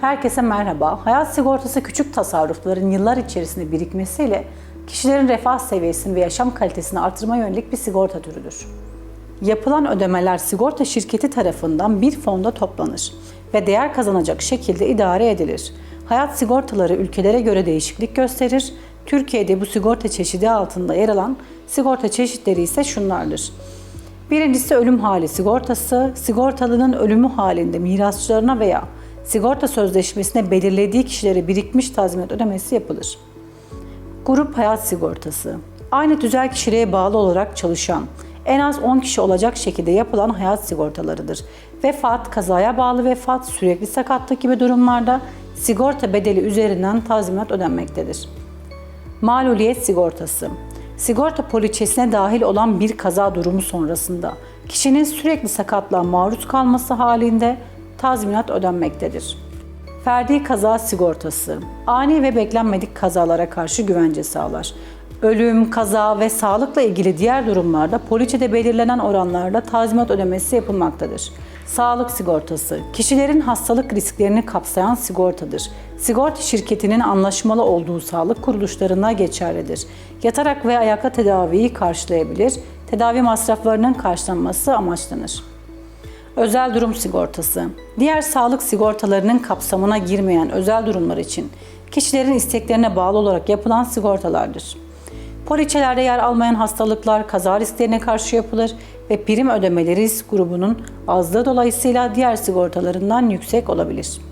Herkese merhaba. Hayat sigortası küçük tasarrufların yıllar içerisinde birikmesiyle kişilerin refah seviyesini ve yaşam kalitesini artırma yönelik bir sigorta türüdür. Yapılan ödemeler sigorta şirketi tarafından bir fonda toplanır ve değer kazanacak şekilde idare edilir. Hayat sigortaları ülkelere göre değişiklik gösterir. Türkiye'de bu sigorta çeşidi altında yer alan sigorta çeşitleri ise şunlardır. Birincisi ölüm hali sigortası. Sigortalının ölümü halinde mirasçılarına veya sigorta sözleşmesine belirlediği kişilere birikmiş tazminat ödemesi yapılır. Grup hayat sigortası. Aynı tüzel kişiliğe bağlı olarak çalışan, en az 10 kişi olacak şekilde yapılan hayat sigortalarıdır. Vefat, kazaya bağlı vefat, sürekli sakatlık gibi durumlarda sigorta bedeli üzerinden tazminat ödenmektedir. Maluliyet sigortası. Sigorta poliçesine dahil olan bir kaza durumu sonrasında kişinin sürekli sakatlığa maruz kalması halinde tazminat ödenmektedir. Ferdi kaza sigortası. Ani ve beklenmedik kazalara karşı güvence sağlar. Ölüm, kaza ve sağlıkla ilgili diğer durumlarda poliçede belirlenen oranlarda tazminat ödemesi yapılmaktadır. Sağlık sigortası, kişilerin hastalık risklerini kapsayan sigortadır. Sigorta şirketinin anlaşmalı olduğu sağlık kuruluşlarına geçerlidir. Yatarak ve ayakta tedaviyi karşılayabilir, tedavi masraflarının karşılanması amaçlanır. Özel durum sigortası. Diğer sağlık sigortalarının kapsamına girmeyen özel durumlar için kişilerin isteklerine bağlı olarak yapılan sigortalardır. Poliçelerde yer almayan hastalıklar kaza risklerine karşı yapılır ve prim ödemeleri risk grubunun azlığı dolayısıyla diğer sigortalarından yüksek olabilir.